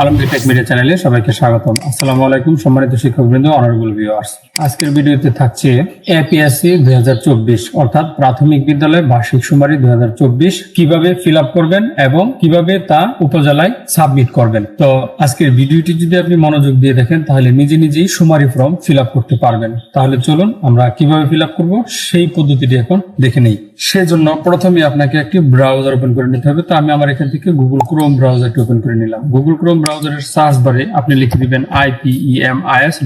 Alamgir take media চ্যানেলে সবাইকে স্বাগতম। আসসালামু আলাইকুম সম্মানিত শিক্ষকবৃন্দ অনারেবল ভিউয়ার্স আজকের ভিডিওতে থাকছে এপিএসসি দুই অর্থাৎ প্রাথমিক বিদ্যালয় বার্ষিক সুমারি দুই কীভাবে ফিল করবেন এবং কীভাবে তা উপজেলায় সাবমিট করবেন? তো আজকের ভিডিওটি যদি আপনি মনোযোগ দিয়ে দেখেন, তাহলে নিজে নিজেই সুমারি ফর্ম ফিল করতে পারবেন। তাহলে চলুন আমরা কীভাবে ফিল করব, সেই পদ্ধতিটি এখন দেখে নেই। সেজন্য প্রথমে আপনাকে একটি ব্রাউজার ওপেন করে নিতে হবে। তো আমি আমার এখান থেকে গুগল ক্রোম ব্রাউজারটি ওপেন করে নিলাম। গুগল ক্রোম ব্রাউজারের সার্চ বারে আপনি লিখে দিবেন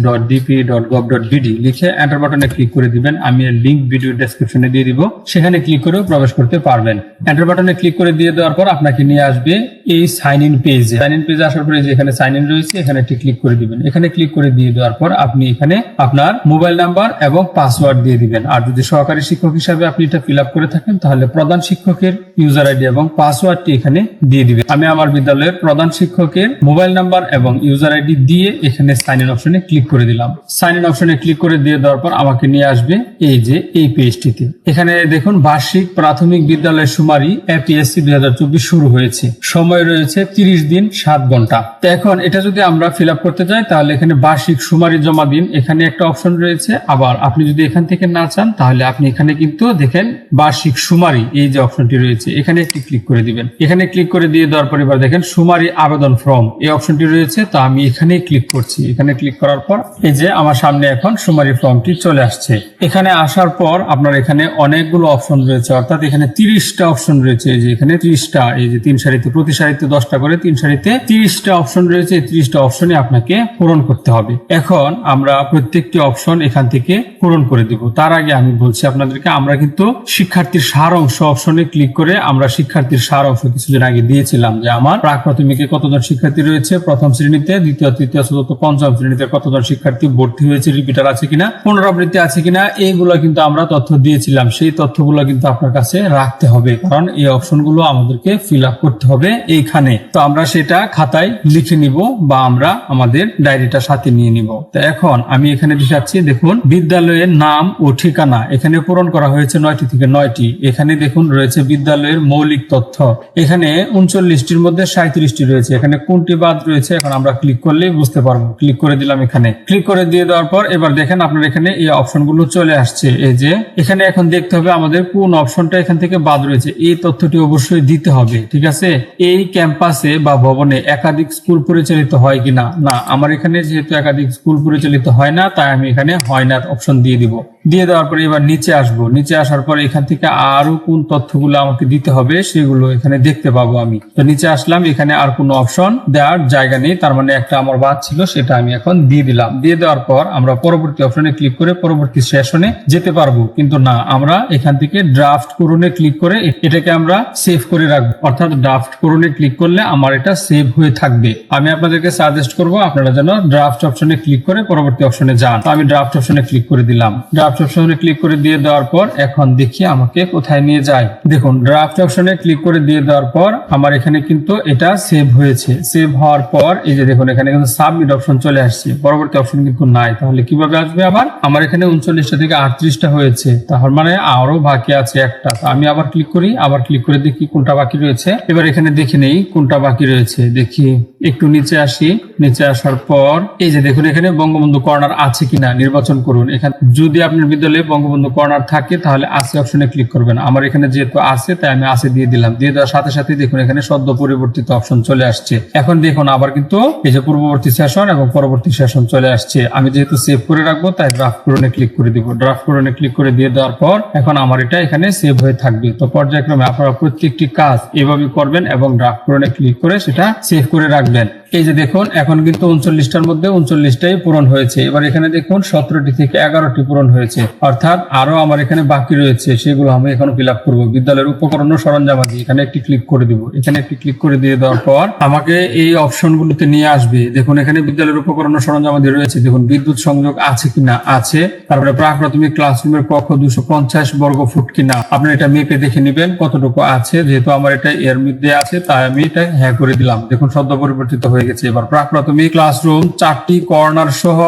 ডট বিডি লিখে এন্টার বাটনে ক্লিক করে দিবেন। আমি এর লিঙ্ক ভিডিও ডেসক্রিপশনে দিয়ে দিব। সেখানে ক্লিক করেও প্রবেশ করতে পারবেন। এন্টার বাটনে ক্লিক করে দিয়ে দেওয়ার পর আপনাকে নিয়ে আসবে এই সাইন ইন পেজে সাইন ইন পেজে আসার পরে যে এখানে সাইন ইন রয়েছে, এখানে একটি ক্লিক করে দিবেন। এখানে ক্লিক করে দিয়ে দেওয়ার পর আপনি এখানে আপনার মোবাইল নাম্বার এবং পাসওয়ার্ড দিয়ে দিবেন। আর যদি সহকারী শিক্ষক হিসাবে আপনি এটা ফিল আপ করে থাকেন, তাহলে প্রধান শিক্ষকের ইউজার আইডি এবং পাসওয়ার্ডটি এখানে দিয়ে দিবেন। আমি আমার বিদ্যালয়ের প্রধান শিক্ষকের মোবাইল নাম্বার এবং ইউজার আইডি দিয়ে এখানে সাইন ইন অপশনে ক্লিক করে দিলাম। সাইন ইন অপশনে ক্লিক করে দিয়ে দেওয়ার পর আমাকে নিয়ে আসবে এই যে, এই পেজটিতে এখানে দেখুন বার্ষিক প্রাথমিক বিদ্যালয়ের সুমারি এপিএসসি দুই হাজার চব্বিশ শুরু হয়েছে। সময় রয়েছে তিরিশ দিন সাত ঘণ্টা। তো এখন এটা যদি আমরা ফিল আপ করতে যাই, তাহলে এখানে বার্ষিক সুমারি জমা দিন। এখানে একটা অপশন রয়েছে। আবার আপনি যদি এখান থেকে না চান, তাহলে আপনি এখানে কিন্তু দেখেন বার্ষিক সুমারি এই যে অপশনটি রয়েছে। এখানে একটি ক্লিক করে দিবেন। এখানে ক্লিক করে দিয়ে দেওয়ার পর এবার দেখেন সুমারি আবেদন ফর্ম এই অপশনটি রয়েছে, তো আমি এখানেই ক্লিক করছি। এখানে ক্লিক করার পর এই যে আমার সামনে এখন সুমারি ফর্মটি চলে আসছে। এখানে আসার পর আপনার এখানে অনেকগুলো অপশন রয়েছে, অর্থাৎ এখানে তিরিশটা অপশন রয়েছে। এই যে এখানে ত্রিশটা, এই যে তিন সারিতে, প্রতি সারিতে দশটা করে তিন সারিতে তিরিশটা অপশন রয়েছে। এই তিরিশটা অপশনে আপনাকে পূরণ করতে হবে। এখন আমরা প্রত্যেকটি অপশন এখান থেকে পূরণ করে দিব। তার আগে আমি বলছি আপনাদেরকে, আমরা কিন্তু শিক্ষার্থীর সার অংশ অপশনে ক্লিক করে আমরা শিক্ষার্থীর সার অংশ কিছুদিন আগে দিয়েছিলাম যে আমার প্রাক প্রাথমিকে কতজন শিক্ষার্থী রয়েছে, প্রথম শ্রেণীতে, দ্বিতীয়, তৃতীয়, চতুর্থ, পঞ্চম শ্রেণীতে কতজন শিক্ষার্থী ভর্তি হয়েছে রিপিটার আছে কিনা, পুনরাবৃত্তি আছে কিনা এইগুলো কিন্তু আমরা তথ্য দিয়েছিলাম। সেই তথ্যগুলো কিন্তু আপনার কাছে রাখতে হবে, কারণ এই অপশনগুলো আমাদেরকে ফিল আপ করতে হবে এইখানে। তো আমরা সেটা খাতায় লিখে নিব বা আমরা আমাদের ডায়েরিটা সাথে নিয়ে নিব। তো এখন আমি এখানে দেখাচ্ছি, দেখুন, বিদ্যালয়ের নাম ও ঠিকানা। এখানে পূরণ করা হয়েছে নয়টি থেকে নয়টি। এখানে দেখুন, রয়েছে বিদ্যালয়ের মৌলিক তথ্য। এখানে উনচল্লিশটির মধ্যে সাঁত্রিশটি রয়েছে। এখানে কোনটি বাদ রয়েছে, এখন আমরা ক্লিক করলেই বুঝতে পারব। ক্লিক করে দিলাম এখানে। ক্লিক করে দিয়ে দেওয়ার পর এবার দেখেন আপনার এখানে এই অপশনগুলো চলে আসছে। এই যে, এখানে এখন দেখতে হবে আমাদের কোন অপশনটা এখান থেকে বাদ রয়েছে। এই তথ্যটি অবশ্যই দিতে হবে, ঠিক আছে? এই ক্যাম্পাসে বা ভবনে একাধিক স্কুল পরিচালিত হয় কিনা? না, আমার এখানে যেহেতু একাধিক স্কুল পরিচালিত হয় না, তাই আমি এখানে হয় না অপশন দিয়ে দিব। দিয়ে দেওয়ার পরে এবার নিচে আসব। নিচে আসার পর এখান থেকে আরও কোন তথ্যগুলো আমাকে দিতে হবে সেগুলো এখানে দেখতে পাবো আমি। তো নিচে আসলাম, এখানে আর কোনো অপশন দেওয়ার জায়গা নেই। তার মানে একটা আমার বাদ ছিল, সেটা আমি এখন দিয়ে দিলাম। দিয়ে দেওয়ার পর আমরা পরবর্তী অপশনে ক্লিক করে পরবর্তী সেশনে যেতে পারব। কিন্তু না, আমরা এখান থেকে ড্রাফট করুনে ক্লিক করে এটাকে আমরা সেভ করে রাখব। অর্থাৎ ড্রাফট করুনে ক্লিক করলে আমার এটা সেভ হয়ে থাকবে। আমি আপনাদেরকে সাজেস্ট করব, আপনারা যেন ড্রাফট অপশনে ক্লিক করে পরবর্তী অপশনে যান। আমি ড্রাফট অপশনে ক্লিক করে দিলাম। ড্রাফট অপশনে ক্লিক করে দিয়ে দেওয়ার পর এখন দেখি আমাকে কোথায় নিয়ে যায়। দেখুন ড্রাফট অপশনে ক্লিক করে দিয়ে দেওয়ার পর আমার এখানে কিন্তু এটা সেভ হয়েছে। সেভ হওয়ার পর এই যে দেখুন, এখানে কিন্তু সাবমিট অপশন চলে আসছে। পরবর্তী অপশন কিন্তু নাই। তাহলে কীভাবে আসবে আবার? আমার এখানে উনচল্লিশটা থেকে আটত্রিশটা হয়েছে। তাহলে মানে আরও বাকি আছে একটা। আমি আবার ক্লিক করি, আবার ক্লিক করে দেখি কোনটা বাকি রয়েছে। এবার এখানে দেখে নেই কোনটা বাকি রয়েছে। দেখি, একটু নিচে আসি। নিচে আসার পর এই যে দেখুন, এখানে বঙ্গবন্ধু কর্নার আছে কিনা? নির্বাচন করুন। এখানে যদি আপনার বিদ্যালয়ে বঙ্গবন্ধু কর্নার থাকে, তাহলে আছে অপশনে ক্লিক করবেন। আমার এখানে যেহেতু আছে, তাই আমি আছে দিয়ে দিলাম। দিয়ে দেওয়ার সাথে সাথে দেখুন, এখানে সদ্য পরিবর্তিত অপশন চলে আসছে। এখন দেখুন, আবার কিন্তু এই যে পূর্ববর্তী সেশন এবং পরবর্তী সেশন চলে আসছে। আমি যেহেতু সেভ করে রাখব, তাই ড্রাফট করুনে ক্লিক করে দিব। ড্রাফট করুনে ক্লিক করে দিয়ে দেওয়ার পর, এখন আমার এটা এখানে সেভ হয়ে থাকবে। তো পর্যায়ক্রমে আপনারা প্রত্যেকটি কাজ এভাবে করবেন এবং ড্রাফট করুনে ক্লিক করে সেটা সেভ করে রাখবেন। এই যে দেখুন, এখন কিন্তু উনচল্লিশটার মধ্যে উনচল্লিশটাই পূরণ হয়েছে। এবার এখানে দেখুন, সতেরোটি থেকে এগারোটি পূরণ হয়েছে। অর্থাৎ আরও আমার এখানে বাকি রয়েছে, সেগুলো আমি এখন ফিল আপ করব। বিদ্যালয়ের উপকরণ ও সরঞ্জামাদি এখানে একটি ক্লিক করে দিব। এখানে একটি ক্লিক করে দিয়ে দেওয়ার পর আমাকে এই অপশনগুলোতে নিয়ে আসবে। দেখুন, এখানে বিদ্যালয়ের উপকরণ ও সরঞ্জামাদি রয়েছে। দেখুন, বিদ্যুৎ সংযোগ আছে কিনা? আছে। তারপরে প্রাক প্রাথমিক ক্লাসরুমের কক্ষ দুশো পঞ্চাশ বর্গ ফুট কিনা? আপনি এটা মেপে দেখে নেবেন কতটুকু আছে। যেহেতু আমার এটা এর মধ্যে আছে, তাই আমি এটা হ্যাঁ করে দিলাম। দেখুন, সদ্য পরিবর্তিত হয়ে গেছে। এবার প্রাক প্রাথমিক ক্লাসরুম চারটি কর্নার সহ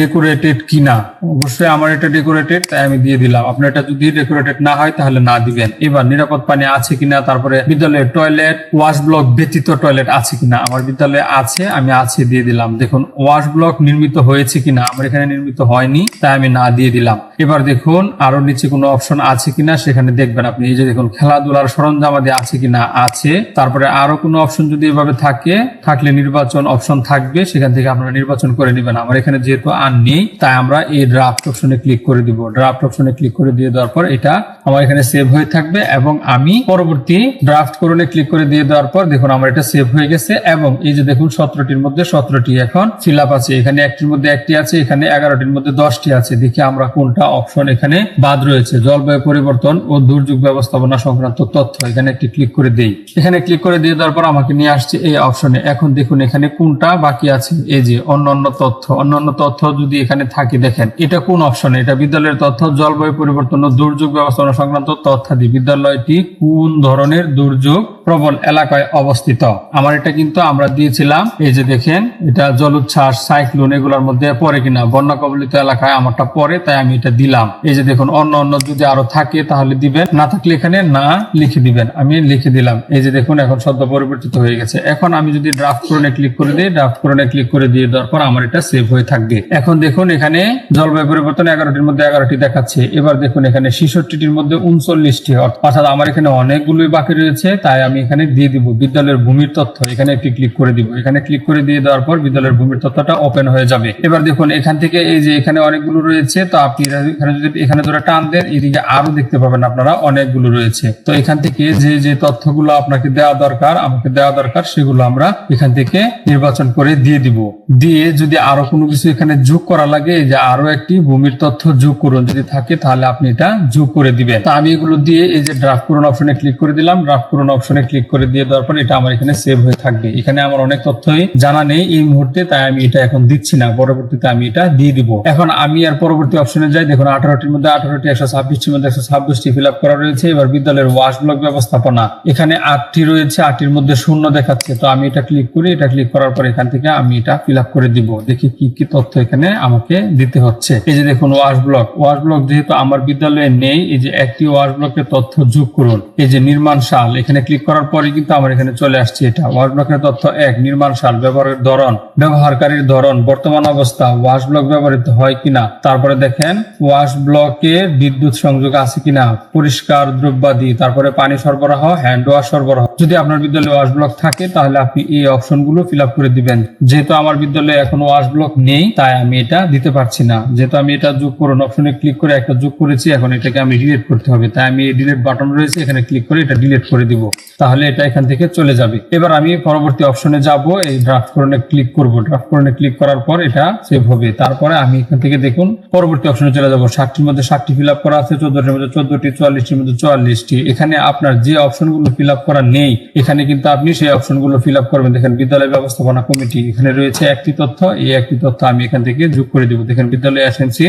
ডেকোরেটেড কিনা। অবশ্যই আমার এটা ডেকোরেটেড তাই আমি দিয়ে দিলাম। আপনার এটা যদি ডেকোরেটেড না হয়, তাহলে না দিবেন। এবার নিরাপদ পানি আছে কিনা, তারপরে বিদ্যালয়ের টয়লেট ওয়াশ ব্লক ব্যতীত টয়লেট আছে কিনা? আমার বিদ্যালয়ে আছে, আমি আছে, দিয়ে দিলাম। দেখুন ওয়াশ ব্লক নির্মিত হয়েছে কিনা? আমার এখানে নির্মিত হয়নি, তাই আমি না দিয়ে দিলাম। এবার দেখুন, আরও নিচে কোনো অপশন আছে কিনা, সেখানে দেখবেন আপনি। এই যে দেখুন, খেলাধুলার সরঞ্জাম আদি আছে কিনা? আছে। তারপরে আরও কোনো অপশন যদি এভাবে থাকে, থাকলে নির্বাচন অপশন থাকবে, সেখান থেকে আপনারা নির্বাচন করে নেবেন। আমার এখানে যেহেতু আর নেই, তাই আমরা এই ড্রাফট অপশনে ক্লিক করে দিব। ড্রাফট অপশনে ক্লিক করে দিয়ে দেওয়ার পর এটা আমার এখানে সেভ হয়ে থাকবে এবং আমি পরবর্তী ড্রাফট করণে ক্লিক করে দিয়ে দেওয়ার পর দেখুন আমার এটা সেভ হয়ে গেছে এবং এই যে দেখুন সতেরোটির মধ্যে সতেরোটি এখন ফিল আপ আছে। এখানে একটির মধ্যে একটি আছে, এখানে এগারোটির মধ্যে দশটি আছে। দেখি আমরা কোনটা অপশন এখানে বাদ রয়েছে। জলবায়ু পরিবর্তন ও দুর্যোগ ব্যবস্থাপনা সংক্রান্ত তথ্য এখানে একটি ক্লিক করে দেই। এখানে ক্লিক করে দিয়ে দেওয়ার পর আমাকে নিয়ে আসছে এই অপশনে এখন দেখুন এখানে কোনটা বাকি আছে? এই যে অন্যান্য তথ্য অন্যান্য তথ্য যদি এখানে থাকে, দেখেন, এটা কোন অপশনে এটা বিদ্যালয়ের তথ্য, জলবায়ু পরিবর্তন ও দুর্যোগ ব্যবস্থাপনা সংক্রান্ত তথ্যাদি বিদ্যালয়টি কোন ধরনের দুর্যোগ প্রবল এলাকায় অবস্থিত? আমার এটা কিন্তু আমরা দিয়েছিলাম। এই যে দেখেন, এটা জলোচ্ছ্বাস, সাইক্লোন এগুলোর মধ্যে পড়ে কিনা? বন্যা কবলিত এলাকায় আমারটা পরে তাই আমি এটা দিলাম। এই যে দেখুন, অন্য অন্য যদি আরও থাকে, তাহলে দিবেন। না থাকলে এখানে না লিখে দিবেন। আমি লিখে দিলাম। এই যে দেখুন, এখন শব্দ পরিবর্তিত হয়ে গেছে। এখন আমি যদি ড্রাফট ক্লিক করে দিই ড্রাফট করণে ক্লিক করে দিয়ে দেওয়ার পর আমার এটা সেভ হয়ে থাকবে। এখন দেখুন এখানে জলবায়ু পরিবর্তন এগারোটির মধ্যে এগারোটি দেখাচ্ছে। এবার দেখুন এখানে ছেষট্টিটির মধ্যে উনচল্লিশটি। অর্থাৎ আমার এখানে অনেকগুলোই বাকি রয়েছে, তাই আমি এখানে দিয়ে দিব বিদ্যালয়ের ভূমির তথ্য। এখানে একটি ক্লিক করে দিব। এখানে ক্লিক করে দিয়ে দেওয়ার পর বিদ্যালয়ের ভূমির তথ্যটা ওপেন হয়ে যাবে। এবার দেখুন এখান থেকে এই যে এখানে অনেকগুলো রয়েছে, তো আপনি এখানে যদি এখানে ধরে টান দেন, এদিকে আরও দেখতে পাবেন আপনারা অনেকগুলো রয়েছে। তো এখান থেকে যে যে তথ্যগুলো আপনাকে দেওয়া দরকার, আমাকে দেওয়া দরকার, সেগুলো আমরা এখান থেকে নির্বাচন করে দিয়ে দিব। দিয়ে যদি আরও কোনো কিছু এখানে যোগ করা লাগে যে আরও একটি ভূমির তথ্য যোগ করুন যদি থাকে, তাহলে আপনি এটা যোগ করে দিবেন। তা আমি এগুলো দিয়ে এই যে ড্রাফট করুন অপশনে ক্লিক করে দিলাম। ড্রাফট করুন অপশনে ক্লিক করে দিয়ে দেওয়ার পর এটা আমার এখানে সেভ হয়ে থাকবে। এখানে আমার অনেক তথ্যই জানা নেই এই মুহূর্তে, তাই আমি এটা এখন দিচ্ছি না। পরবর্তীতে আমি এটা দিয়ে দিব। এখন আমি আর পরবর্তী অপশনে যাই। দেখুন, আঠারোটির মধ্যে আঠারোটি, একশো ছাব্বিশটির মধ্যে একশো ছাব্বিশটি ফিল আপ করা রয়েছে। এবার বিদ্যালয়ের ওয়াশ ব্লক ব্যবস্থাপনা। এখানে আটটি রয়েছে, আটটির মধ্যে শূন্য দেখাচ্ছে। তো আমি এটা ক্লিক করি এটা ক্লিক করার পর এখান থেকে আমি এটা ফিল করে দিব। দেখি কি কি তথ্য এখানে আমাকে দিতে হচ্ছে। এই যে দেখুন ওয়াশ ব্লক ওয়াশ ব্লক যেহেতু আমার বিদ্যালয়ে নেই, এই যে একটি ওয়াশ ব্লকের তথ্য যোগ করুন। এই যে নির্মাণ সাল, এখানে ক্লিক করার পরে কিন্তু আমার এখানে চলে আসছে এটা। ওয়াশ ব্লকের তথ্য এক, নির্মাণ সাল, ব্যবহারের ধরন, ব্যবহারকারীর ধরন, বর্তমান অবস্থা ওয়াশ ব্লক ব্যবহৃত হয় কিনা, তারপরে দেখেন ওয়াশ ব্লকে বিদ্যুৎ সংযোগ আছে কিনা, পরিষ্কার, দ্রব্যাদি, তারপরে পানি সরবরাহ হ্যান্ড ওয়াশ সরবরাহ। যদি আপনার বিদ্যালয়ে ওয়াশ ব্লক থাকে, তাহলে আপনি এই অপশনগুলো ফিল আপ করে দিবেন। যেহেতু আমার বিদ্যালয়ে এখন ওয়াশ ব্লক নেই, তাই আমি এটা দিতে পারছি না। যেহেতু আমি এটা যোগ করুন অপশনে ক্লিক করে একটা যোগ করেছি, এখন এটাকে আমি ডিলিট করতে হবে। তাই আমি এই ডিলিট বাটন রয়েছে, এখানে ক্লিক করে এটা ডিলিট করে দিব। তাহলে এটা এখান থেকে চলে যাবে। এবার আমি পরবর্তী অপশনে যাব, এই ড্রাফট করণে ক্লিক করব। ড্রাফট করণে ক্লিক করার পর এটা সেভ হবে। তারপরে আমি এখান থেকে দেখুন, পরবর্তী অপশনে চলে যাব। ষাটটির মধ্যে ষাটটি ফিল আপ করা আছে চোদ্দটির মধ্যে চোদ্দটি, চুয়াল্লিশটির মধ্যে চুয়াল্লিশটি। এখানে আপনার যে অপশনগুলো ফিল আপ করা নেই, এখানে কিন্তু আপনি সেই অপশনগুলো ফিল আপ করবেন। দেখেন, বিদ্যালয় ব্যবস্থাপনা কমিটি এখানে রয়েছে একটি তথ্য। এই একটি তথ্য আমি এখান থেকে যোগ করে দিব। দেখেন, বিদ্যালয় এসএমসি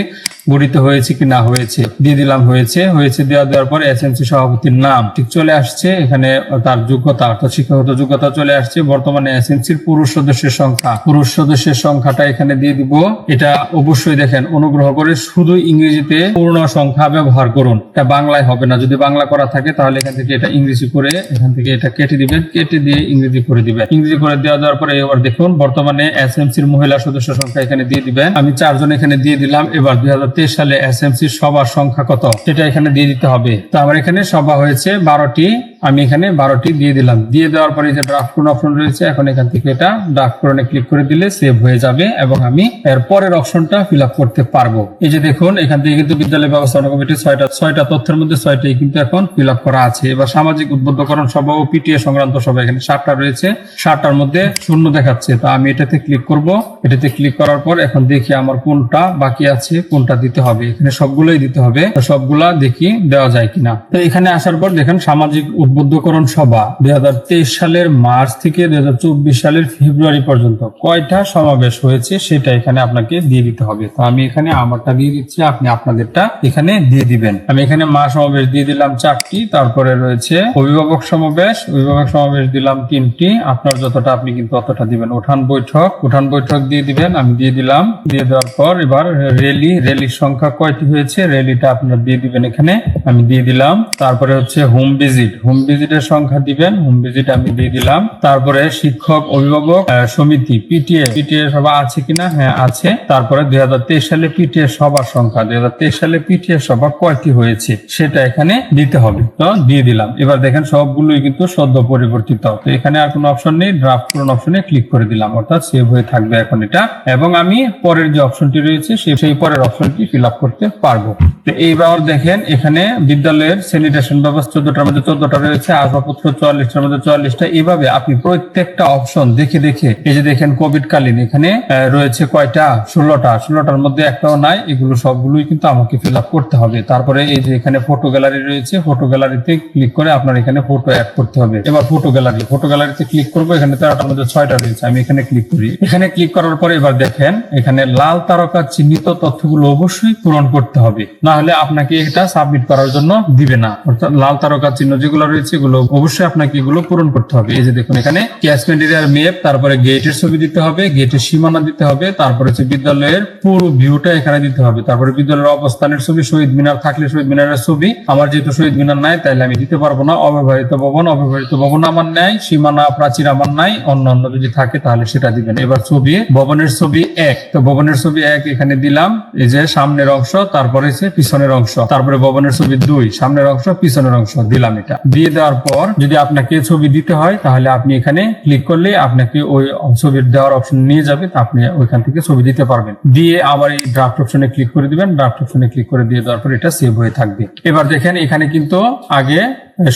গঠিত হয়েছে কি না হয়েছে? দিয়ে দিলাম হয়েছে। হয়েছে দেওয়া দেওয়ার পর এসএমসি সভাপতির নাম ঠিক চলে আসছে। এখানে তার যোগ্যতা অর্থাৎ শিক্ষাগত যোগ্যতা চলে আসছে। বর্তমানে এসএমসির পুরুষ সদস্যের সংখ্যা। পুরুষ সদস্যের সংখ্যাটা এখানে দিয়ে দিব। এটা অবশ্যই দেখেন, অনুগ্রহ করে শুধু ইংরেজিতে পূর্ণ সংখ্যা ব্যবহার করুন। এটা বাংলায় হবে না। যদি বাংলা করা থাকে, তাহলে এখান থেকে এটা ইংরেজি করে এখান থেকে এটা কেটে দিবেন। কেটে দিয়ে ইংরেজি করে দিবেন। ইংরেজি করে দেওয়া দেওয়ার পরে এবার দেখুন, বর্তমানে এস এসএমসির মহিলা সদস্য সংখ্যা এখানে দিয়ে দিবেন। আমি চারজন এখানে দিয়ে দিলাম। এবার দুই হাজার তেইশ সালে এস এসএমসির সভার সংখ্যা কত? সেটা এখানে দিয়ে দিতে হবে। তো আমার এখানে সভা হয়েছে বারোটি আমি এখানে বারোটি দিয়ে দিলাম। দিয়ে দেওয়ার পরে যে ড্রাফট কোন অপশন রয়েছে, এখন এখান থেকে এটা ড্রাফট করণে ক্লিক করে দিলে সেভ হয়ে যাবে এবং আমি এর পরের অপশনটা ফিল আপ করতে পারব। এই যে দেখুন, এখান থেকে কিন্তু বিদ্যালয় ব্যবস্থাপনা কমিটির ছয়টা ছয়টা তথ্যের মধ্যে ছয়টাই কিন্তু এখন ফিল আপ করা আছে। এবার সামাজিক উদ্বুদ্ধকরণ সভা ও পিটিএ সংক্রান্ত সভা, এখানে সাতটা রয়েছে। সাতটার মধ্যে শূন্য দেখাচ্ছে। তো আমি এটাতে ক্লিক করব। এটাতে ক্লিক করার পর এখন দেখি আমার কোনটা বাকি আছে, কোনটা দিতে হবে। এখানে সবগুলোই দিতে হবে। সবগুলা দেখি দেওয়া যায় কিনা। তো এখানে আসার পর দেখেন সামাজিক উদ্বুদ্ধকরণ সভা দুই হাজার তেইশ সালের মার্চ থেকে দুই হাজার চব্বিশ সালের ফেব্রুয়ারি পর্যন্ত। কয়টা সমাবেশ হয়েছে সেটা এখানে আপনাকে দিয়ে দিতে হবে। তো আমি এখানে আমারটা দিয়ে দিচ্ছি, আপনি আপনাদেরটা এখানে দিয়ে দিবেন। আমি এখানে মা সমাবেশ দিয়ে দিলাম চারটি, তারপরে রয়েছে অভিভাবক সমাবেশ। অভিভাবক সমাবেশ দিলাম তিনটি, আপনার যতটা আপনি কিন্তু অতটা দিবেন। উঠান বৈঠক উঠান বৈঠক দিয়ে দিবেন, আমি দিয়ে দিলাম। দিয়ে দেওয়ার পর এবার রেলি, রেলির সংখ্যা কয়টি হয়েছে? রেলিটা আপনার দিয়ে দিবেন এখানে, আমি দিয়ে দিলাম। তারপরে হচ্ছে হোম ভিজিট। হোম ভিজিটের সংখ্যা দিবেন হোম ভিজিট আমি দিয়ে দিলাম। তারপরে শিক্ষক, অভিভাবক সমিতি পিটিএ পিটিএ সভা আছে কিনা? হ্যাঁ আছে। তারপরে দুই সালে পিটিএ সভার সংখ্যা, দুই সালে পিটিএ সভা কয়টি হয়েছে? সেটা এখানে দিতে হবে। তো দিয়ে দিলাম। এবার দেখেন সবগুলোই কিন্তু সদ্য পরিবর্তিত। তো এখানে আর কোনো অপশন নেই ড্রাফট কোন অপশনে ক্লিক করে দিলাম। অর্থাৎ সেভ হয়ে থাকবে এখন এটা। এবং আমি পরের যে অপশনটি রয়েছে সেই পরের অপশনটি ফিল করতে পারব। তো এইবার দেখেন এখানে বিদ্যালয়ের স্যানিটেশন ব্যবস্থা, চোদ্দটার মধ্যে চোদ্দটা রয়েছে আসবাবপত্র চুয়াল্লিশটার মধ্যে চুয়াল্লিশটা। এইভাবে আপনি প্রত্যেকটা অপশন দেখে দেখে, এই যে দেখেন কোভিড কালীন এখানে রয়েছে কয়টা? ষোলোটা। ষোলোটার মধ্যে একটাও নাই, এগুলো সবগুলোই কিন্তু আমাকে ফিল করতে হবে। তারপরে এই যে এখানে ফটো গ্যালারি রয়েছে ফটো গ্যালারিতে ক্লিক করে আপনার এখানে ফটো অ্যাড করতে হবে। এবার ফটো গ্যালারি ফটো গ্যালারিতে ক্লিক করব, এখানে তেরোটার মধ্যে ছয়টা রয়েছে, আমি এখানে ক্লিক করি। এখানে ক্লিক করার পরে এবার দেখেন, এখানে লাল তারকা চিহ্নিত তথ্যগুলো অবশ্যই পূরণ করতে হবে। না হলে আপনাকে এটা সাবমিট করার জন্য দিবে না। অর্থাৎ লাল তারকা চিহ্ন যেগুলো রয়েছে এগুলো অবশ্যই আপনাকে এগুলো পূরণ করতে হবে। এই যে দেখুন এখানে ক্যাশমেন্ট এরিয়ার ম্যাপ তারপরে গেটের ছবি দিতে হবে গেটের সীমানা দিতে হবে, তারপরে হচ্ছে বিদ্যালয়ের পুরো ভিউটা এখানে দিতে হবে। তারপরে বিদ্যালয়ের অবস্থানের ছবি, শহীদ মিনার থাকলে শহীদ মিনারের ছবি। আমার যেহেতু শহীদ মিনার নাই, তাইলে আমি দিতে পারব না। অব্যবহৃত ভবন অব্যবহৃত ভবন আমার নাই, সীমানা প্রাচীর আমার নাই। অন্য অন্য যদি থাকে, তাহলে সেটা দিবেন। এবার ছবি, ভবনের ছবি এক। তো ভবনের ছবি এক এখানে দিলাম। এই যে সামনের অংশ, তারপরে হচ্ছে পিছনের অংশ। তারপরে ভবনের ছবি দুই, সামনের অংশ, পিছনের অংশ, দিলাম এটা। দিয়ে দেওয়ার পর যদি আপনাকে ছবি দিতে হয়, তাহলে আপনি এখানে ক্লিক করলে আপনাকে ওই ছবির দেওয়ার অপশন নিয়ে যাবে আপনি ওইখান থেকে ছবি দিতে পারবেন। দিয়ে আবার এই ড্রাফট অপশনে ক্লিক করে দিবেন। ড্রাফট অপশনে ক্লিক করে দিয়ে দেওয়ার পর এটা সেভ হয়ে থাকবে। এবার দেখেন, এখানে কিন্তু আগে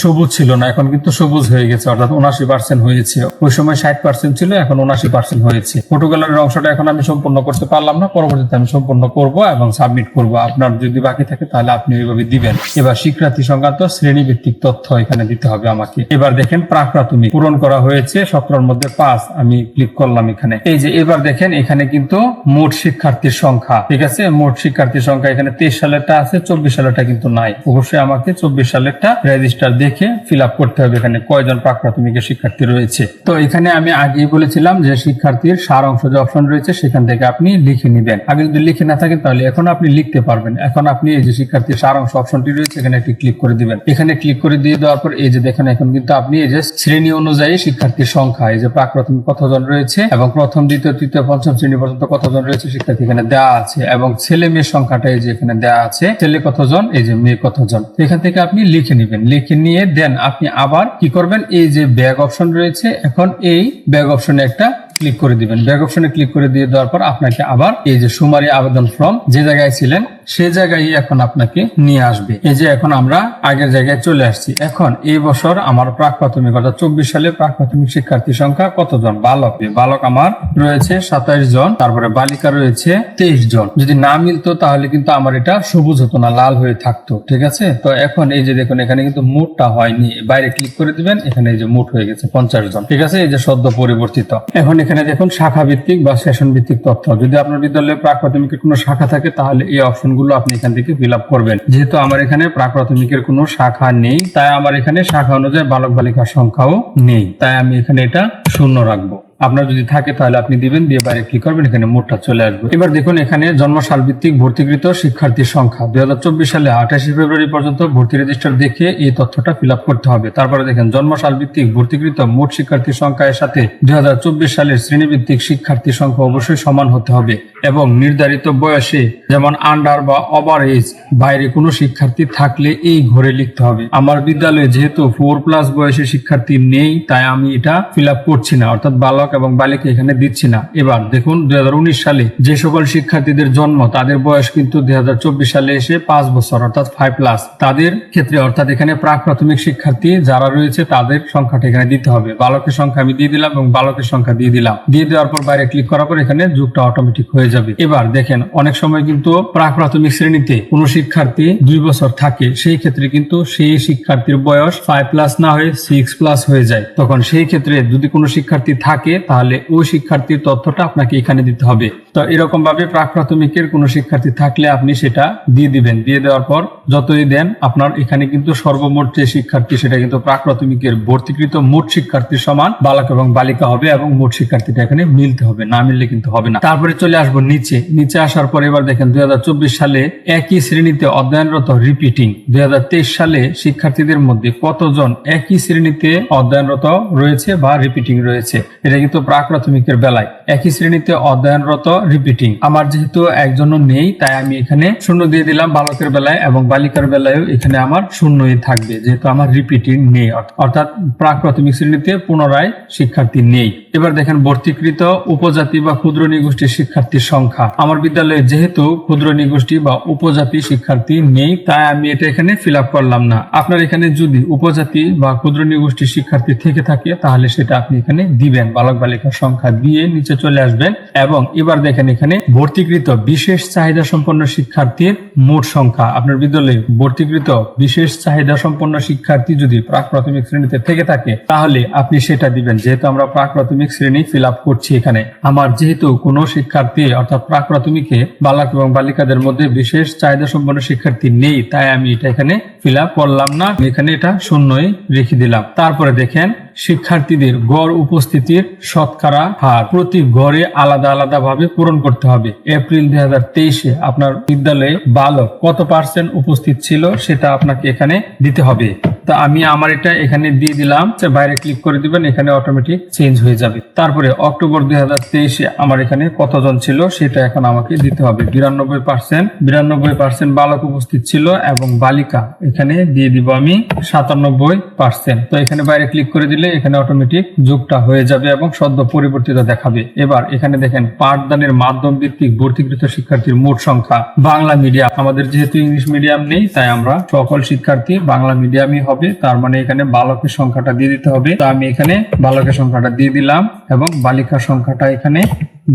সবুজ ছিল না, এখন কিন্তু সবুজ হয়ে গেছে, অর্থাৎ উনাশি পার্সেন্ট হয়েছে। ওই সময় ষাট পার্সেন্ট ছিল, এখন উনাশি পার্সেন্ট হয়েছে। ফটো গ্যালারির অংশটা এখন আমি সম্পূর্ণ করতে পারলাম না, পরবর্তীতে আমি সম্পূর্ণ করব এবং সাবমিট করব। আপনার যদি বাকি থাকে, তাহলে আপনি ওইভাবে দিবেন। এবার শিক্ষার্থী সংক্রান্ত শ্রেণীভিত্তিক তথ্য এখানে দিতে হবে আমাকে। এবার দেখেন প্রাক প্রাথমিক পূরণ করা হয়েছে, সতেরোর মধ্যে পাঁচ, আমি ক্লিক করলাম এখানে। এই যে, এবার দেখেন এখানে কিন্তু মোট শিক্ষার্থীর সংখ্যা, ঠিক আছে? মোট শিক্ষার্থীর সংখ্যা এখানে তেইশ সালেরটা আছে, চব্বিশ সালেরটা কিন্তু নাই। অবশ্যই আমাকে চব্বিশ সালেরটা রেজিস্টার দেখে ফিল করতে হবে এখানে কয়জন প্রাক প্রাথমিকের শিক্ষার্থী রয়েছে। তো এখানে আমি আগেই বলেছিলাম যে শিক্ষার্থীর সার অংশ যে অপশন রয়েছে সেখান থেকে আপনি লিখে নিবেন। আগে যদি লিখে না থাকেন তাহলে এখন আপনি লিখতে পারবেন। এখন আপনি এই যে শিক্ষার্থীর সার অংশ অপশনটি রয়েছে এখানে একটি ক্লিক করে দিবেন। এখানে ক্লিক করে দিয়ে দেওয়ার পর এই যে দেখেন এখন কিন্তু আপনি এই যে শ্রেণি অনুযায়ী শিক্ষার্থীর সংখ্যা, এই যে প্রাক প্রাথমিক কতজন রয়েছে এবং প্রথম, দ্বিতীয়, তৃতীয়, পঞ্চম শ্রেণি পর্যন্ত কতজন রয়েছে শিক্ষার্থী এখানে দেওয়া আছে এবং ছেলে মেয়ের সংখ্যাটা এই যে এখানে দেওয়া আছে, ছেলে কতজন, এই যে মেয়ে কতজন। এখান থেকে আপনি লিখে নিবেন। লিখে নিয়ে দেন, আপনি আবার কি করবেন? এই যে ব্যাগ অপশন রয়েছে, এখন এই ব্যাগ অপশনে একটা ক্লিক করে দিবেন। ব্যাগ অপশনে ক্লিক করে দিয়ে দেওয়ার পর আপনাকে আবার এই যে সুমারি আবেদন ফর্ম যে জায়গায় ছিলেন সে জায়গায় এখন আপনাকে নিয়ে আসবে। এই যে এখন আমরা আগের জায়গায় চলে আসছি। এখন এই বছর আমার প্রাক প্রাথমিক অর্থাৎ চব্বিশ সালে প্রাক প্রাথমিক শিক্ষার্থী সংখ্যা কতজন? বালক। বালক আমার রয়েছে সাতাইশ জন, তারপরে বালিকা রয়েছে তেইশ জন। যদি না মিলতো তাহলে কিন্তু আমার এটা সবুজ হতো না, লাল হয়ে থাকতো, ঠিক আছে? তো এখন এই যে দেখুন, এখানে কিন্তু মোটটা হয়নি। বাইরে ক্লিক করে দিবেন, এখানে এই যে মোট হয়ে গেছে পঞ্চাশ জন, ঠিক আছে? এই যে সদ্য পরিবর্তিত। এখন এখানে দেখুন শাখা ভিত্তিক বা সেশন ভিত্তিক তথ্য। যদি আপনার বিদ্যালয়ে প্রাক প্রাথমিকের কোনো শাখা থাকে, তাহলে এই অপশনগুলো আপনি এখান থেকে ফিল আপ করবেন। যেহেতু আমার এখানে প্রাক প্রাথমিকের কোনো শাখা নেই, তাই আমার এখানে শাখা অনুযায়ী বালক বালিকার সংখ্যাও নেই। তাই আমি এখানে এটা শূন্য রাখব। আপনার যদি থাকে তাহলে আপনি দিবেন, দিয়ে বাইরে ক্লিক করবেন? এখানে মোটটা চলে আসবে। এবার দেখুন, এখানে জন্মসাল ভিত্তিক ভর্তিকৃত শিক্ষার্থীর সংখ্যা। দুই সালে আঠাশে ফেব্রুয়ারি পর্যন্ত ভর্তি রেজিস্টার দেখে এই তথ্যটা ফিল করতে হবে। তারপরে দেখেন জন্মসাল ভিত্তিক ভর্তিকৃত মোট শিক্ষার্থীর সংখ্যা এর সাথে দুই সালের শ্রেণীভিত্তিক শিক্ষার্থীর সংখ্যা অবশ্যই সমান হতে হবে এবং নির্ধারিত বয়সে যেমন আন্ডার বা ওভার এজ বাইরে কোনো শিক্ষার্থী থাকলে এই ঘরে লিখতে হবে। আমার বিদ্যালয়ে যেহেতু ফোর প্লাস বয়সে শিক্ষার্থী নেই, তাই আমি এটা ফিল করছি না। অর্থাৎ বালক এবং বালিকা এখানে দিচ্ছি না। এবার দেখুন, দুই হাজার উনিশ সালে যে সকল শিক্ষার্থীদের জন্ম, তাদের বয়স কিন্তু দুই সালে এসে পাঁচ বছর, অর্থাৎ ফাইভ প্লাস তাদের ক্ষেত্রে, অর্থাৎ এখানে প্রাক প্রাথমিক শিক্ষার্থী যারা রয়েছে, তাদের সংখ্যাটা এখানে দিতে হবে। বালকের সংখ্যা আমি দিয়ে দিলাম এবং বালকের সংখ্যা দিয়ে দিলাম। দিয়ে দেওয়ার পর বাইরে ক্লিক করার পর এখানে যুগটা অটোমেটিক হয়ে যাবে। যাবে এবার দেখেন, অনেক সময় কিন্তু প্রাক প্রাথমিক শ্রেণীতে কোনো শিক্ষার্থী দুই বছর থাকে, সেই ক্ষেত্রে কিন্তু সেই শিক্ষার্থীর বয়স ফাইভ প্লাস না হয়ে সিক্স প্লাস হয়ে যায়। তখন সেই ক্ষেত্রে যদি কোনো শিক্ষার্থী থাকে তাহলে ওই শিক্ষার্থীর তথ্যটা আপনাকে এখানে দিতে হবে। তো এরকম ভাবে প্রাক প্রাথমিকের কোনো শিক্ষার্থী থাকলে আপনি সেটা দিয়ে দিবেন। দিয়ে দেওয়ার পর যতই দেন, আপনার এখানে কিন্তু সর্বমোট যে শিক্ষার্থী, সেটা কিন্তু প্রাক প্রাথমিকের ভর্তিকৃত মোট শিক্ষার্থীর সমান বালক এবং বালিকা হবে এবং মোট শিক্ষার্থীটা এখানে মিলতে হবে, না মিললে কিন্তু হবে না। তারপরে চলে আসব নিচে। নিচে আসার পর এবার দেখেন, দুই সালে একই শ্রেণীতে অধ্যয়নরত রিপিটিং। দুই সালে শিক্ষার্থীদের মধ্যে কতজন একই শ্রেণীতে অধ্যয়নরত রয়েছে বা রিপিটিং রয়েছে? এটা কিন্তু প্রাক প্রাথমিকের বেলায় একই শ্রেণীতে অধ্যয়নরত রিপিটিং আমার যেহেতু একজনও নেই, তাই আমি এখানে শূন্য দিয়ে দিলাম বালকের বেলায় এবং বালিকার বেলায়ও এখানে আমার শূন্যই থাকবে, যেহেতু আমার রিপিটিং নেই। অর্থাৎ প্রাক প্রাথমিক শ্রেণীতে পুনরায় শিক্ষার্থী নেই। এবার দেখেন ভর্তিকৃত উপজাতি বা ক্ষুদ্র নিগোষ্ঠীর শিক্ষার্থীর সংখ্যা। আমার বিদ্যালয়ে যেহেতু ক্ষুদ্র নিগোষ্ঠী বা উপজাতি শিক্ষার্থী নেই, তাই আমি এটা এখানে ফিল করলাম না। আপনার এখানে যদি উপজাতি বা ক্ষুদ্র নিগোষ্ঠীর শিক্ষার্থী থেকে থাকে, তাহলে সেটা আপনি এখানে দিবেন। বালক বালিকার সংখ্যা দিয়ে নিচে চলে আসবেন এবং এবার দেখেন এখানে ভর্তিকৃত বিশেষ চাহিদা সম্পন্ন শিক্ষার্থীর মোট সংখ্যা। আপনার বিদ্যালয়ে ভর্তিকৃত বিশেষ চাহিদা সম্পন্ন শিক্ষার্থী যদি প্রাক প্রাথমিক শ্রেণীতে থেকে থাকে, তাহলে আপনি সেটা দিবেন। যেহেতু আমরা প্রাক প্রাথমিক শ্রেণি ফিল আপ করছি এখানে, আমার যেহেতু কোনো শিক্ষার্থী অর্থাৎ প্রাক প্রাথমিকে বালক এবং বালিকাদের মধ্যে বিশেষ চাহিদা সম্পন্ন শিক্ষার্থী নেই, তাই আমি এটা এখানে ফিল আপ করলাম না। এখানে এটা শূন্যই রেখে দিলাম। তারপরে দেখেন শিক্ষার্থীদের গড় উপস্থিতির শতকরা হার। প্রতি গড়ে আলাদা আলাদা ভাবে পূরণ করতে হবে। এপ্রিল দুই হাজার তেইশে আপনার বিদ্যালয়ে বালক কত পার্সেন্ট উপস্থিত ছিল সেটা আপনাকে এখানে দিতে হবে। তো আমি আমার এটা এখানে দিয়ে দিলাম। বাইরে ক্লিক করে দিবেন, এখানে অটোমেটিক চেঞ্জ হয়ে যাবে। তারপরে অক্টোবর দুই হাজার তেইশে আমার এখানে কতজন ছিল সেটা এখন আমাকে দিতে হবে। বিরানব্বই পার্সেন্ট বিরানব্বই পার্সেন্ট বালক উপস্থিত ছিল এবং বালিকা এখানে দিয়ে দিব আমি সাতানব্বই পার্সেন্ট। তো এখানে বাইরে ক্লিক করে দিলে এখানে অটোমেটিক যুগটা হয়ে যাবে এবং সদ্য পরিবর্তিত দেখাবে। এবার এখানে দেখেন পাঠদানের মাধ্যম ভিত্তিক ভর্তিকৃত শিক্ষার্থীর মোট সংখ্যা। বাংলা মিডিয়াম। আমাদের যেহেতু ইংলিশ মিডিয়াম নেই, তাই আমরা সকল শিক্ষার্থী বাংলা মিডিয়ামই হবে। তার মানে এখানে বালকের সংখ্যাটা দিয়ে দিতে হবে। তা আমি এখানে বালকের সংখ্যাটা দিয়ে দিলাম এবং বালিকার সংখ্যাটা এখানে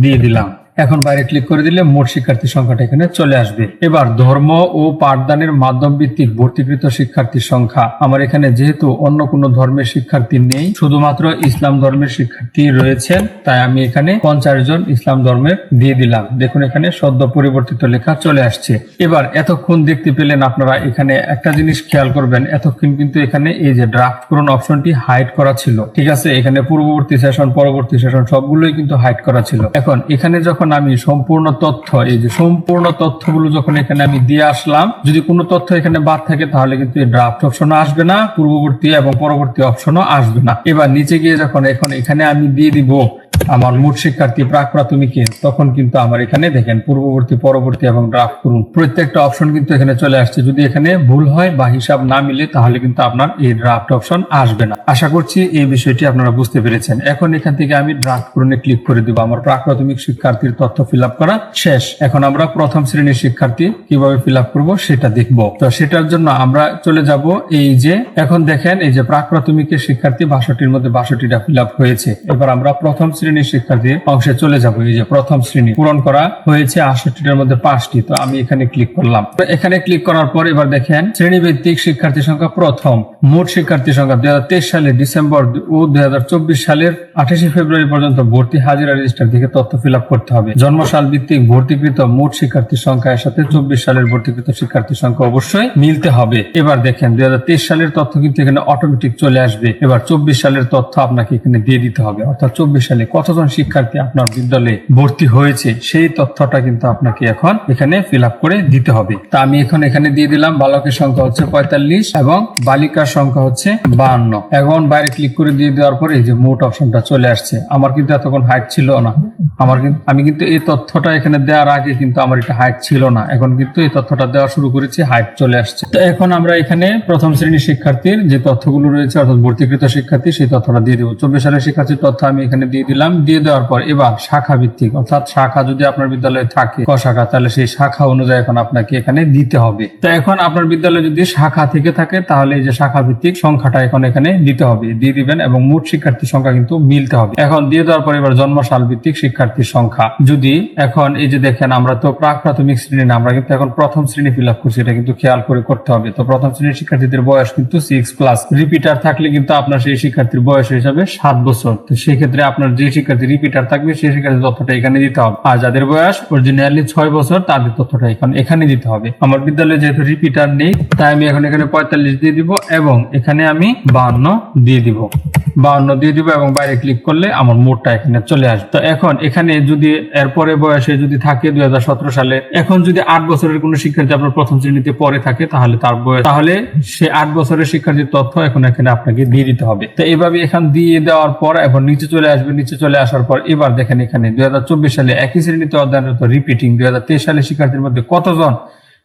দিয়ে দিলাম। এখন বাইরে ক্লিক করে দিলে মোট শিক্ষার্থীর সংখ্যাটা এখানে চলে আসবে। এবার ধর্ম ও পাঠদানের মাধ্যম ভিত্তিক ভর্তিকৃত শিক্ষার্থীর সংখ্যা। আমার এখানে যেহেতু অন্য কোনো ধর্মের শিক্ষার্থী নেই, শুধুমাত্র ইসলাম ধর্মের শিক্ষার্থী রয়েছেন, তাই আমি এখানে পঞ্চাশ জন ইসলাম ধর্মের দিয়ে দিলাম। দেখুন এখানে সদ্য পরিবর্তিত লেখা চলে আসছে। এবার এতক্ষণ দেখতে পেলেন আপনারা এখানে একটা জিনিস খেয়াল করবেন, এতক্ষণ কিন্তু এখানে এই যে ড্রাফট পূরণ অপশনটি হাইড করা ছিল। ঠিক আছে, এখানে পূর্ববর্তী সেশন পরবর্তী সেশন সবগুলোই কিন্তু হাইড করা ছিল। এখন এখানে যখন আমি সম্পূর্ণ তথ্য, এই যে সম্পূর্ণ তথ্যগুলো যখন এখানে আমি দিয়ে আসলাম, যদি কোনো তথ্য এখানে বাদ থাকে, তাহলে কিন্তু এই ড্রাফট অপশনও আসবে না, পূর্ববর্তী এবং পরবর্তী অপশনও আসবে না। এবার নিচে গিয়ে যখন এখন এখানে আমি দিয়ে দিব আমার মোট শিক্ষার্থী প্রাক প্রাথমিকে তখন কিন্তু আমার এখানে দেখেন, পূর্ববর্তী, পরবর্তী এবং ড্রাফট করুন। প্রত্যেকটা অপশন কিন্তু এখানে চলে আসছে। যদি এখানে ভুল হয় বা হিসাব না মিলে, তাহলে কিন্তু আপনার এই ড্রাফট অপশন আসবে না। আশা করছি এই বিষয়টি আপনারা বুঝতে পেরেছেন। এখন এখান থেকে আমি ড্রাফট পূরণে ক্লিক করে দিব। আমার প্রাক প্রাথমিক শিক্ষার্থীর তথ্য ফিল করা শেষ। এখন আমরা প্রথম শ্রেণির শিক্ষার্থী কীভাবে ফিল আপ করব সেটা দেখব। তো সেটার জন্য আমরা চলে যাব এই যে, এখন দেখেন এই যে প্রাক প্রাথমিকের শিক্ষার্থী বাষট্টির মধ্যে বাষট্টিটা ফিল হয়েছে। এবার আমরা প্রথম শ্রেণির শিক্ষার্থীর অংশে চলে যাব। এই যে প্রথম শ্রেণি পূরণ করা হয়েছে আটষট্টিটার মধ্যে পাঁচটি। তো আমি এখানে ক্লিক করলাম। এখানে ক্লিক করার পর এবার দেখেন, শ্রেণীভিত্তিক শিক্ষার্থী সংখ্যা প্রথম। মোট শিক্ষার্থী সংখ্যা দুই সালে ডিসেম্বর ও দুই সালের আঠাশে ফেব্রুয়ারি পর্যন্ত ভর্তি হাজিরা রেজিস্টার থেকে তথ্য ফিল করতে হবে। জন্মসাল ভিত্তিক ভর্তিকৃত মোট শিক্ষার্থীর সংখ্যা এর সাথে চব্বিশ সালের ভর্তিকৃত শিক্ষার্থী সংখ্যা অবশ্যই মিলতে হবে। এবার দেখেন, দুই হাজার তেইশ সালের তথ্য কিন্তু এখানে অটোমেটিক চলে আসবে। এবার চব্বিশ সালের তথ্য আপনাকে এখানে দিয়ে দিতে হবে। অর্থাৎ চব্বিশ সালে কতজন শিক্ষার্থী আপনার বিদ্যালয়ে ভর্তি হয়েছে, সেই তথ্যটা কিন্তু আপনাকে এখন এখানে ফিল করে দিতে হবে। তা আমি এখন এখানে দিয়ে দিলাম, বালকের সংখ্যা হচ্ছে পঁয়তাল্লিশ এবং বালিকার সংখ্যা হচ্ছে বাহান্ন। এখন বাইরে ক্লিক করে দিয়ে দেওয়ার পরে এই যে মোট অপশনটা চলে আসছে। আমার কিন্তু এতক্ষণ হাইট ছিল না। আমার আমি কিন্তু এই তথ্যটা এখানে দেওয়ার আগে কিন্তু আমার এটা হাইট ছিল না। এখন কিন্তু এই তথ্যটা দেওয়া শুরু করেছি হাইট চলে আসছে। তো এখন আমরা এখানে প্রথম শ্রেণির শিক্ষার্থীর যে তথ্যগুলো রয়েছে, অর্থাৎ ভর্তিকৃত শিক্ষার্থী, সেই তথ্যটা দিয়ে দেবো। চব্বিশ সালের শিক্ষার্থীর তথ্য আমি এখানে দিয়ে দিলাম। দিলাম দিয়ে দেওয়ার পর এবার শাখা ভিত্তিক, অর্থাৎ শাখা যদি আপনার বিদ্যালয়ে থাকে ক শাখা তাহলে সেই শাখা অনুযায়ী এখন আপনাকে এখানে দিতে হবে। তো এখন আপনার বিদ্যালয়ে যদি শাখা থেকে থাকে, তাহলে এই যে শাখা ভিত্তিক সংখ্যাটা এখন এখানে দিতে হবে। দিয়ে দিবেন এবং মোট শিক্ষার্থীর সংখ্যা কিন্তু মিলতে হবে। এখন দিয়ে দেওয়ার পর এবার জন্ম সাল ভিত্তিক শিক্ষার্থীর সংখ্যা। যদি এখন এই যে দেখেন, আমরা তো প্রাক প্রাথমিক শ্রেণি না, আমরা কিন্তু এখন প্রথম শ্রেণি ফিল আপ করছি, এটা কিন্তু খেয়াল করে করতে হবে। তো প্রথম শ্রেণির শিক্ষার্থীদের বয়স কিন্তু সিক্স প্লাস রিপিটার থাকলে কিন্তু আপনার সেই শিক্ষার্থীর বয়স হিসাবে সাত বছর। তো সেক্ষেত্রে আপনার যে শিক্ষার্থী রিপিটার থাকবে, সেই শিক্ষার্থীর তথ্যটা এখানে দিতে হবে। আর যাদের বয়স অরিজিনালি ছয় বছর, তাদের তথ্যটা এখন এখানে দিতে হবে। আমার বিদ্যালয়ে যেহেতু রিপিটার নেই, তাই আমি এখন এখানে পঁয়তাল্লিশ দিয়ে দিব এবং এখানে আমি বাহান্ন দিয়ে দিব। বাহান্ন দিয়ে দিব এবং বাইরে ক্লিক করলে আমার মোটটা এখানে চলে আসবে। তো এখন এখানে যদি এরপরে বয়সে যদি থাকে দুই হাজার সতেরো সালে, এখন যদি আট বছরের কোনো শিক্ষার্থী আপনার প্রথম শ্রেণীতে পরে থাকে, তাহলে তার বয়স তাহলে সে আট বছরের শিক্ষার্থীর তথ্য এখন এখানে আপনাকে দিয়ে দিতে হবে। তো এভাবে এখান দিয়ে দেওয়ার পর এখন নিচে চলে আসবে। নিচে চলে আসার পর এবার দেখেন এখানে দু হাজার চব্বিশ সালে একই শ্রেণীতে অধ্যয়নরত রিপিটিং দুই হাজার তেইশ সালে শিক্ষার্থীর মধ্যে কতজন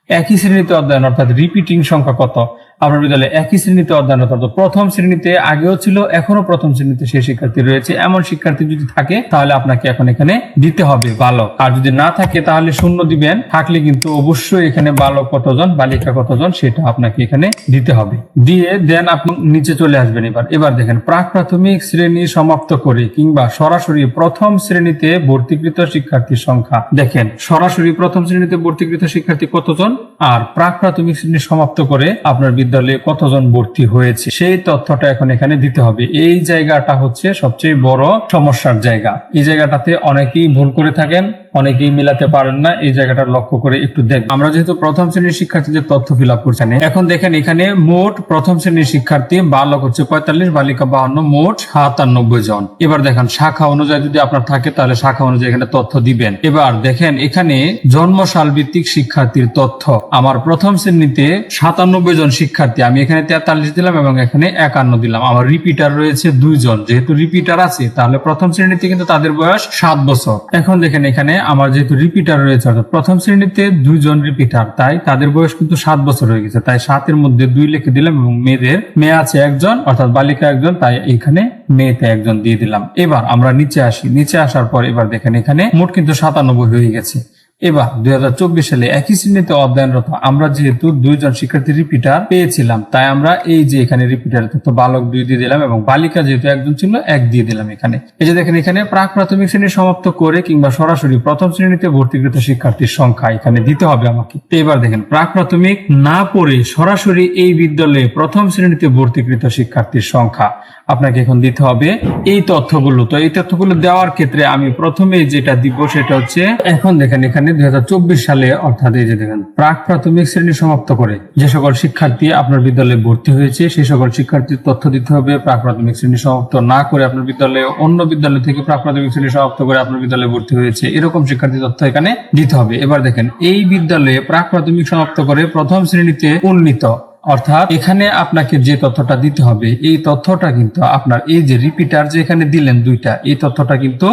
একই শ্রেণীতে অধ্যয়ন, অর্থাৎ রিপিটিং সংখ্যা কত? আপনার বিদ্যালয়ে একই শ্রেণীতে অধ্যয়নরত প্রথম শ্রেণীতে আগেও ছিল এখনও প্রথম শ্রেণীতে সেই শিক্ষার্থী রয়েছে। এমন শিক্ষার্থী যদি থাকে, তাহলে আপনাকে এখন এখানে দিতে হবে বালক। আর যদি না থাকে, তাহলে শূন্য দিবেন। থাকলে কিন্তু অবশ্যই এখানে বালক কতজন, বালিকা কতজন, সেটা আপনাকে এখানে দিতে হবে। দিয়ে দেন আপনি নিচে চলে আসবেন এবার। এবার দেখেন প্রাক প্রাথমিক শ্রেণি সমাপ্ত করে কিংবা সরাসরি প্রথম শ্রেণীতে ভর্তিকৃত শিক্ষার্থীর সংখ্যা দেখেন, সরাসরি প্রথম শ্রেণীতে ভর্তিকৃত শিক্ষার্থী কতজন? আর প্রাক প্রাথমিক শ্রেণি সমাপ্ত করে আপনার বিদ্যালয়ে কতজন ভর্তি হয়েছে, সেই তথ্যটা এখন এখানে দিতে হবে। এই জায়গাটা হচ্ছে সবচেয়ে বড় সমস্যার জায়গা। এই জায়গাটাতে অনেকেই ভুল করে থাকেন, অনেকেই মিলাতে পারেন না। এই জায়গাটা লক্ষ্য করে একটু দেখ আমরা যেহেতু প্রথম শ্রেণির শিক্ষার্থীদের তথ্য ফিল আপ করছেন, এখন দেখেন এখানে মোট প্রথম শ্রেণির শিক্ষার্থী বালক হচ্ছে পঁয়তাল্লিশ, বালিকা বাহান্ন, মোট সাতানব্বই জন। এবার দেখেন শাখা অনুযায়ী যদি আপনার থাকে, তাহলে শাখা অনুযায়ী এখানে তথ্য দিবেন। এবার দেখেন এখানে জন্মসাল ভিত্তিক শিক্ষার্থীর তথ্য। আমার প্রথম শ্রেণীতে সাতানব্বই জন শিক্ষার্থী আমি এখানে তেতাল্লিশ দিলাম এবং এখানে একান্ন দিলাম। আমার রিপিটার রয়েছে দুইজন। যেহেতু রিপিটার আছে, তাহলে প্রথম শ্রেণীতে কিন্তু তাদের বয়স সাত বছর। এখন দেখেন এখানে আমার যেহেতু রিপিটার রয়েছে, অর্থাৎ প্রথম শ্রেণীতে দুইজন রিপিটার তাই তাদের বয়স কিন্তু সাত বছর হয়ে গেছে। তাই সাতের মধ্যে দুই লিখে দিলাম এবং মেয়েদের, মেয়ে আছে একজন, অর্থাৎ বালিকা একজন, তাই এখানে মেয়েতে একজন দিয়ে দিলাম। এবার আমরা নিচে আসি। নিচে আসার পর এবার দেখেন এখানে মোট কিন্তু সাতানব্বই হয়ে গেছে। এবার দুই হাজার চব্বিশ সালে একই শ্রেণীতে অধ্যয়নরত আমরা যেহেতু দুইজন শিক্ষার্থী রিপিটার পেয়েছিলাম, তাই আমরা এই যে এখানে রিপিটার তথ্য বালক দুই দিয়ে দিলাম এবং বালিকা যেহেতু একজন ছিল, এক দিয়ে দিলাম এখানে। এই যে দেখেন এখানে প্রাক প্রাথমিক শ্রেণি সমাপ্ত করে কিংবা সরাসরি প্রথম শ্রেণীতে ভর্তিকৃত শিক্ষার্থীর সংখ্যা এখানে দিতে হবে আমাকে। এবার দেখেন প্রাক প্রাথমিক না পড়ে সরাসরি এই বিদ্যালয়ে প্রথম শ্রেণীতে ভর্তিকৃত শিক্ষার্থীর সংখ্যা আপনাকে এখন দিতে হবে। এই তথ্যগুলো, তো এই তথ্যগুলো দেওয়ার ক্ষেত্রে আমি প্রথমে যেটা দিব সেটা হচ্ছে, এখন দেখেন এখানে দুই সালে, অর্থাৎ এই যে দেখেন, প্রাক প্রাথমিক শ্রেণি সমাপ্ত করে যে সকল শিক্ষার্থী আপনার বিদ্যালয়ে ভর্তি হয়েছে, সেই সকল শিক্ষার্থীর তথ্য দিতে হবে। প্রাক প্রাথমিক শ্রেণি সমাপ্ত না করে আপনার বিদ্যালয়ে অন্য বিদ্যালয় থেকে প্রাক প্রাথমিক শ্রেণি সমাপ্ত করে আপনার বিদ্যালয়ে ভর্তি হয়েছে, এরকম শিক্ষার্থী তথ্য এখানে দিতে হবে। এবার দেখেন, এই বিদ্যালয়ে প্রাক প্রাথমিক সমাপ্ত করে প্রথম শ্রেণীতে উন্নীত অর্থাৎ এখানে আপনাকে যে তথ্যটা দিতে হবে, এই তথ্যটা কিন্তু আপনার, এই যে রিপিটার যে এখানে দিলেন দুইটা, এই তথ্যটা কিন্তু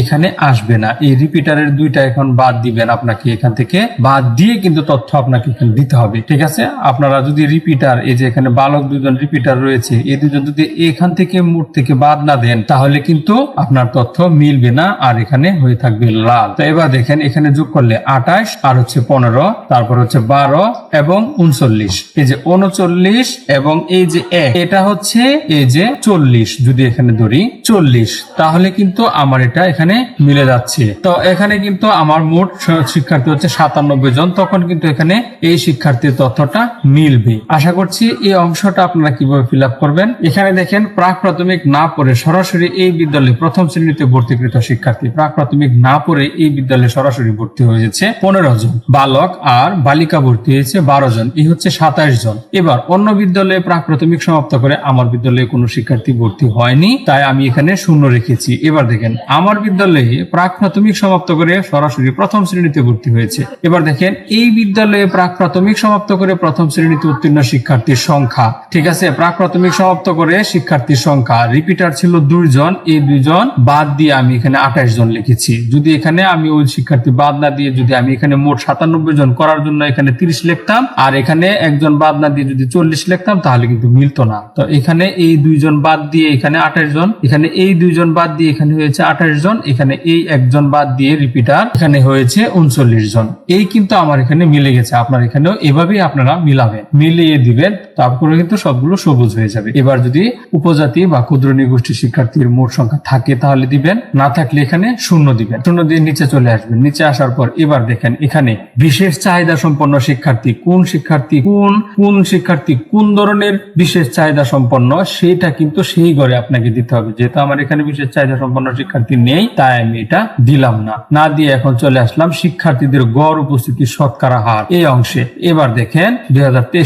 এখানে আসবে না। এই রিপিটারের দুইটা এখন বাদ দিবেন আপনাকে, এখান থেকে বাদ দিয়ে কিন্তু তথ্য আপনাকে এখানে দিতে হবে, ঠিক আছে? আপনারা যদি রিপিটার এই যে এখানে বালক দুজন রিপিটার রয়েছে, এই দুজন যদি এখান থেকে মোট থেকে বাদ না দেন, তাহলে কিন্তু আপনার তথ্য মিলবে না আর এখানে হয়ে থাকবে লাল। তো এবার দেখেন, এখানে যোগ করলে আঠাশ, আর হচ্ছে পনেরো, তারপর হচ্ছে বারো এবং উনচল্লিশ। এই যে উনচল্লিশ এবং এই যে এক, এটা হচ্ছে এই যে চল্লিশ, যদি এখানে ধরি চল্লিশ, তাহলে কিন্তু আমার এটা এখানে মিলে যাচ্ছে। তো এখানে কিন্তু আমার মোট শিক্ষার্থী হচ্ছে সাতানব্বই জন, তখন কিন্তু এখানে এই শিক্ষার্থীর তথ্যটা মিলবে। আশা করছি এই অংশটা আপনারা কীভাবে ফিল করবেন? এখানে দেখেন, প্রাক প্রাথমিক না পড়ে সরাসরি এই বিদ্যালয়ে প্রথম শ্রেণীতে ভর্তিকৃত শিক্ষার্থী। প্রাক প্রাথমিক না পড়ে এই বিদ্যালয়ে সরাসরি ভর্তি হয়েছে পনেরো জন। বালক আর বালিকা ভর্তি হয়েছে বারো জন, এই হচ্ছে সাতাশ জন। এবার অন্য বিদ্যালয়ে প্রাক প্রাথমিক সমাপ্ত করে আমার বিদ্যালয়ে কোনো শিক্ষার্থী ভর্তি হয়নি, তাই আমি এখানে শূন্য রেখেছি। এবার দেখেন, আমার বিদ্যালয়ে প্রাক প্রাথমিক সমাপ্ত করে সরাসরি প্রথম শ্রেণীতে ভর্তি হয়েছে। এবার দেখেন, এই বিদ্যালয়ে প্রাক প্রাথমিক সমাপ্ত করে প্রথম শ্রেণীতে উত্তীর্ণ শিক্ষার্থীর সংখ্যা। ঠিক আছে প্রাক প্রাথমিক সমাপ্ত করে শিক্ষার্থীর সংখ্যা রিপিটার ছিল দুইজন, এই দুইজন বাদ দিয়ে আমি এখানে আঠাশ জন লিখেছি। যদি এখানে আমি ওই শিক্ষার্থী বাদ না দিয়ে যদি আমি এখানে মোট সাতানব্বই জন করার জন্য এখানে তিরিশ লিখতাম, আর এখানে একজন বাদ না দিয়ে যদি চল্লিশ লিখতাম, তাহলে কিন্তু মিলতো না। তো এখানে এই দুইজন বাদ দিয়ে এখানে আঠাশ জন, এখানে এই দুইজন বাদ দিয়ে এখানে হয়েছে আঠাশ জন, এখানে এই একজন বাদ দিয়ে রিপিটার এখানে হয়েছে উনচল্লিশ জন। এই কিন্তু আমার এখানে মিলে গেছে। আপনার এখানেও এভাবেই আপনারা মিলাবেন। মিলিয়ে দিবেন, তারপরে কিন্তু সবগুলো সবুজ হয়ে যাবে। এবার যদি উপজাতি বা ক্ষুদ্র নিগোষ্ঠী শিক্ষার্থীর মোট সংখ্যা থাকে, তাহলে দিবেন। না থাকলে এখানে শূন্য দিবেন। শূন্য দিয়ে নিচে চলে আসবেন। নিচে আসার পর এবার দেখেন এখানে বিশেষ চাহিদা সম্পন্ন শিক্ষার্থী কোন শিক্ষার্থী কোন কোন শিক্ষার্থী কোন ধরনের বিশেষ চাহিদা সম্পন্ন, সেটা কিন্তু সেই ঘরে আপনাকে দিতে হবে। যেহেতু আমার এখানে বিশেষ চাহিদা সম্পন্ন শিক্ষার্থী নেই, তাই আমি এটা দিলাম না। না দিয়ে এখন চলে আসলাম শিক্ষার্থীদের গড় উপস্থিতি শতকরা হার। এই অংশে এবার দেখেন দুই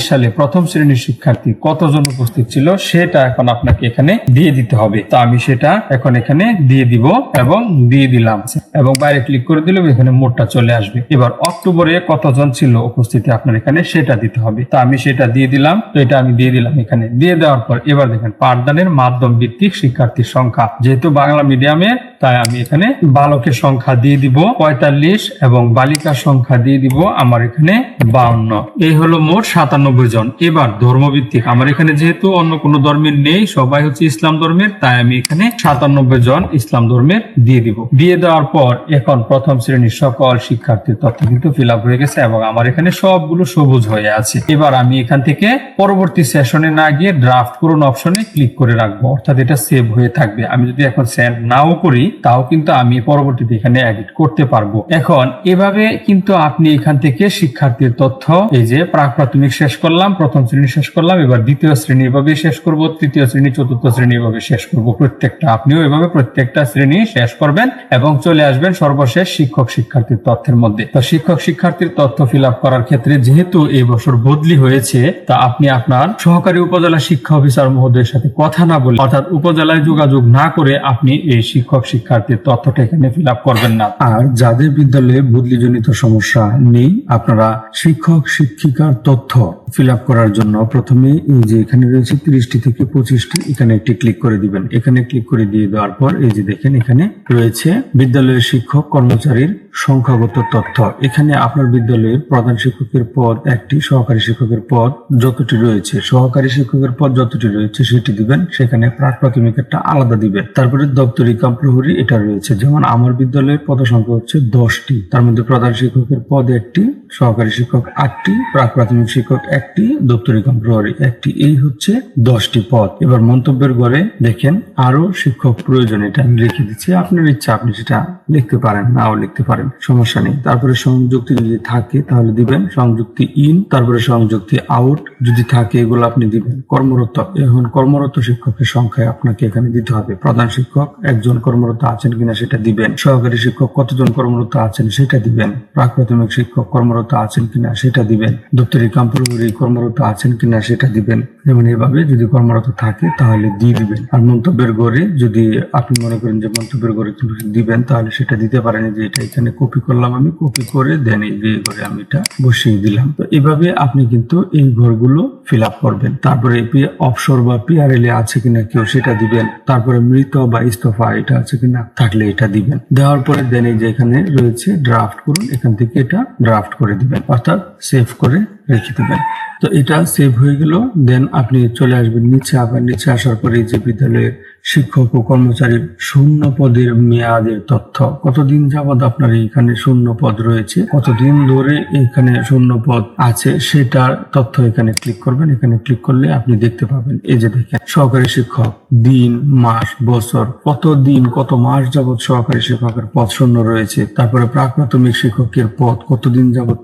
সালে প্রথম শ্রেণির শিক্ষার্থী কতজন উপস্থিত ছিল, সেটা এখন আপনাকে এখানে দিয়ে দিতে হবে। তো আমি সেটা এখন এখানে দিয়ে দিব এবং দিয়ে দিলাম। এবং বাইরে ক্লিক করে দিলে এখানে মোটটা চলে আসবে। এবার অক্টোবরে কতজন ছিল উপস্থিতি আপনার এখানে সেটা দিতে হবে। তো আমি সেটা দিয়ে দিলাম, তো এটা আমি দিয়ে দিলাম এখানে। দিয়ে দেওয়ার পর এবার দেখেন, পাঠদানের মাধ্যম ভিত্তিক শিক্ষার্থীর সংখ্যা। যেহেতু বাংলা মিডিয়ামে, তাই আমি এখানে বালকের সংখ্যা দিয়ে দিব পঁয়তাল্লিশ এবং বালিকার সংখ্যা দিয়ে দিব আমার এখানে বাউন্ন। এই হলো মোট সাতানব্বই জন। এবার ধর্মভিত্তিক। আমার এখানে যেহেতু অন্য কোনো ধর্মের নেই, সবাই হচ্ছে ইসলাম ধর্মের, তাই আমি এখানে সাতানব্বই জন ইসলাম ধর্মের দিয়ে দিব। দিয়ে দেওয়ার পর এখন প্রথম শ্রেণির সকল শিক্ষার্থীর তথ্য কিন্তু ফিল হয়ে গেছে এবং আমার এখানে সবগুলো সবুজ হয়ে আছে। এবার আমি এখান থেকে পরবর্তী সেশনে না গিয়ে ড্রাফট করুন অপশনে ক্লিক করে রাখব। অর্থাৎ এটা সেভ হয়ে থাকবে। আমি যদি এখন সেন্ড নাও করি, তাও কিন্তু আমি পরবর্তীতে এখানে এডিট করতে পারব। এখন এভাবে কিন্তু আপনি এখান থেকে শিক্ষার্থীর তথ্য, এই যে প্রাক প্রাথমিক শেষ করলাম, প্রথম শ্রেণি শেষ করলাম, এবার দ্বিতীয় শ্রেণি এভাবে শেষ করব, তৃতীয় শ্রেণি, চতুর্থ শ্রেণি এভাবে শেষ করব। প্রত্যেকটা, আপনিও এভাবে প্রত্যেকটা শ্রেণি শেষ করবেন এবং চলে আসবেন সর্বশেষ শিক্ষক শিক্ষার্থীর তথ্যের মধ্যে। তো শিক্ষক শিক্ষার্থীর তথ্য ফিল করার ক্ষেত্রে যেহেতু এই বছর বদলি হয়েছে তা আপনি আপনার সহকারী উপজেলা শিক্ষা অফিসার মহোদয়ের সাথে কথা না বলে, অর্থাৎ উপজেলায় যোগাযোগ না করে আপনি এই শিক্ষক শিক্ষার্থীর তথ্যটা এখানে ফিল করবেন না। আর যাদের বিদ্যালয়ে বদলিজনিত সমস্যা নেই, আপনারা শিক্ষক শিক্ষিকার তথ্য ফিল করার জন্য প্রথমে এই যে এখানে রয়েছে তিরিশটি থেকে পঁচিশটি, এখানে একটি ক্লিক করে দিবেন। এখানে ক্লিক করে দিয়ে দেওয়ার পর এই যে দেখেন এখানে রয়েছে বিদ্যালয়ের শিক্ষক কর্মচারীর সংখ্যাগত তথ্য। এখানে আপনার বিদ্যালয়ের প্রধান শিক্ষকের পদ একটি, সহকারী শিক্ষকের পদ যতটি রয়েছে। সহকারী শিক্ষকের পদ যতটি রয়েছে, সেটি দিবেন। সেখানে প্রাক প্রাথমিক একটা আলাদা দিবেন। তারপরে দপ্তরি কাম প্রহরী এটা রয়েছে। যেমন আমার বিদ্যালয়ের পদ সংখ্যা হচ্ছে দশটি। তার মধ্যে প্রধান শিক্ষকের পদ একটি, সহকারী শিক্ষক আটটি, প্রাক প্রাথমিক শিক্ষক একটি, দপ্তরি কাম প্রহরী একটি। এই হচ্ছে দশটি পদ। এবার মন্তব্যের গড়ে দেখেন আরও শিক্ষক প্রয়োজন, এটা আমি লিখে দিচ্ছি। আপনার ইচ্ছা, আপনি সেটা লিখতে পারেন, নাও লিখতে পারেন। সমস্যা নেই। তারপরে সংযুক্তি যদি থাকে তাহলে দিবেন। সংযুক্তি ইন তারপরে সংযুক্তি আউট যদি থাকে এগুলো আপনি দিবেন। কর্মরত, এখন কর্মরত শিক্ষকের সংখ্যায় আপনাকে এখানে দিতে হবে। প্রধান শিক্ষক, একজন কর্মরত আছেন কিনা সেটা দিবেন। সহকারী শিক্ষক, কতজন কর্মরত আছেন সেটা দিবেন। প্রাক প্রাথমিক শিক্ষক কর্মরত আছেন কিনা সেটা দিবেন। দপ্তরি কাম্পুরি কর্মরত আছেন কিনা সেটা দিবেন। যেমন এভাবে যদি কর্মরত থাকে, তাহলে দিয়ে দিবেন। আর মন্তব্যের গড়ে যদি আপনি মনে করেন যে মন্তব্যের গড়ে কিন্তু দিবেন, তাহলে সেটা দিতে পারেন যে এটা এখানে কপি করলাম আমি কপি করে দেন এই যে ঘরে আমি এটা বসিয়ে দিলাম। তো এভাবে আপনি কিন্তু এই ঘরগুলো ফিল আপ করবেন। তারপরে অবসর বা পিআরএল এ আছে কিনা কেউ সেটা দিবেন। তারপরে মৃত বা ইস্তফা এটা আছে কিনা থাকলে এটা দিবেন। দেওয়ার পরে দেন এই যে এখানে রয়েছে ড্রাফট করুন, এখান থেকে এটা ড্রাফট করে দিবেন। অর্থাৎ সেভ করে রেখে দিবেন তো এটা সেভ হয়ে গেল দেন আপনি চলে আসবেন নিচে। আবার নিচে আসার পরে যে বিদ্যালয়ের শিক্ষক ও কর্মচারীর শূন্য পদের মেয়াদের তথ্য। কতদিন যাবৎ আপনার এখানে শূন্য পদ রয়েছে? কতদিন ধরে এখানে শূন্য পদ আছে? সেটার তথ্য এখানে ক্লিক করবেন। এখানে ক্লিক করলে আপনি দেখতে পাবেন। এই যে দেখেন, সহকারী শিক্ষক, দিন, মাস, বছর, কত দিন, কত মাস যাবৎ সহকারী শিক্ষকের পদ শূন্য রয়েছে? তারপরে প্রাক প্রাথমিক শিক্ষকের পদ কতদিন যাবৎ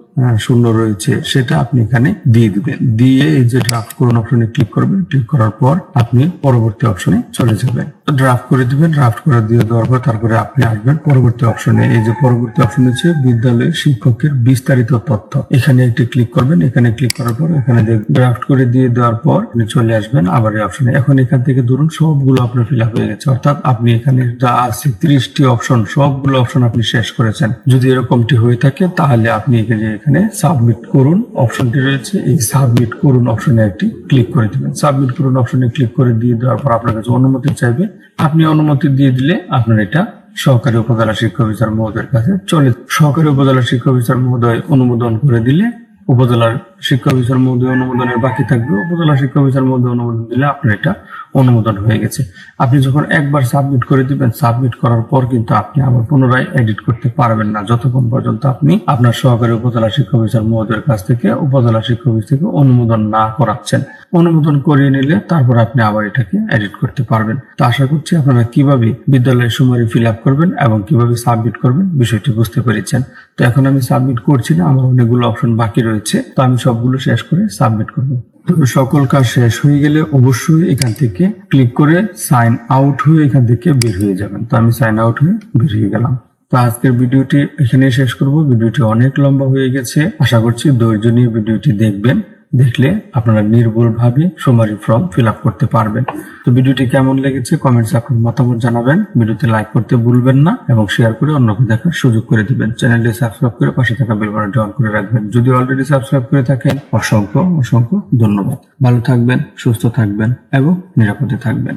শূন্য রয়েছে, সেটা আপনি এখানে দিয়ে দিবেন। দিয়ে এই যে ড্রাফট করুন অপশনে ক্লিক করবেন ক্লিক করার পর আপনি পরবর্তী অপশনে চলে যাবেন। ড্রাফট করে দিবেন ড্রাফট করে দিয়ে দেওয়ার পর তারপরে আপনি আসবেন পরবর্তী অপশনে এই যে পরবর্তী অপশন হচ্ছে বিদ্যালয়ের শিক্ষকের বিস্তারিত তথ্য। এখানে একটি ক্লিক করবেন, এখানে ক্লিক করার পর এখানে ড্রাফট করে দিয়ে দেওয়ার পর আপনি চলে আসবেন আবার এই অপশনে এখন এখান থেকে ধরুন সবগুলো আপনার ফিল আপ হয়ে গেছে, অর্থাৎ আপনি এখানে যা আছে ত্রিশটি অপশন সবগুলো অপশন আপনি শেষ করেছেন। যদি এরকমটি হয়ে থাকে তাহলে আপনি এখানে এখানে সাবমিট করুন অপশনটি রয়েছে, এই সাবমিট করুন অপশনে একটি ক্লিক করে দিবেন। সাবমিট করুন অপশনে ক্লিক করে দিয়ে দেওয়ার পর আপনার কাছে অনুমতি চাইবে আপনি অনুমতি দিয়ে দিলে আপনার এটা সহকারী উপজেলা শিক্ষা অফিসার মহোদয়ের কাছে চলে সহকারী উপজেলা শিক্ষা অফিসার মহোদয় অনুমোদন করে দিলে উপজেলার শিক্ষা অফিসার মধ্যে অনুমোদনের বাকি থাকবে। উপজেলা শিক্ষা অফিসার মধ্যে অনুমোদন দিলে আপনার এটা অনুমোদন হয়ে গেছে। আপনি যখন একবার সাবমিট করে দিবেন সাবমিট করার পর কিন্তু আপনি আবার পুনরায় এডিট করতে পারবেন না। যতক্ষণ পর্যন্ত আপনি আপনার সহকারী উপজেলা শিক্ষা অফিসার মহোদয়ের কাছ থেকে উপজেলা শিক্ষা অফিস থেকে অনুমোদন না করাচ্ছেন, অনুমোদন করিয়ে নিলে তারপর আপনি আবার এটাকে এডিট করতে পারবেন। তো আশা করছি আপনারা কীভাবে বিদ্যালয়ের সময় ফিল আপ করবেন এবং কীভাবে সাবমিট করবেন বিষয়টি বুঝতে পেরেছেন। তো এখন আমি সাবমিট করছি না, আমার অনেকগুলো অপশন বাকি রয়েছে। তো আমি সবগুলো শেষ করে সাবমিট করব। সকল কাজ শেষ হয়ে গেলে অবশ্যই এখান থেকে ক্লিক করে সাইন আউট হয়ে এখান থেকে বের হয়ে যাবেন। তো আমি সাইন আউট হয়ে বের হয়ে গেলাম। তো আজকের ভিডিওটি এখানেই শেষ করব। ভিডিওটি অনেক লম্বা হয়ে গেছে। আশা করছি ধৈর্য নিয়ে ভিডিওটি দেখবেন। দেখলে আপনারা নির্ভুলভাবে সুমারি ফর্ম ফিল আপ করতে পারবেন। তো ভিডিওটি কেমন লেগেছে কমেন্টস আপনার মতামত জানাবেন। ভিডিওতে লাইক করতে ভুলবেন না এবং শেয়ার করে অন্যকে দেখার সুযোগ করে দিবেন। চ্যানেলটি সাবস্ক্রাইব করে পাশে থাকা বেল বাটনটি অন করে রাখবেন। যদি অলরেডি সাবস্ক্রাইব করে থাকেন, অসংখ্য অসংখ্য ধন্যবাদ। ভালো থাকবেন, সুস্থ থাকবেন এবং নিরাপদে থাকবেন।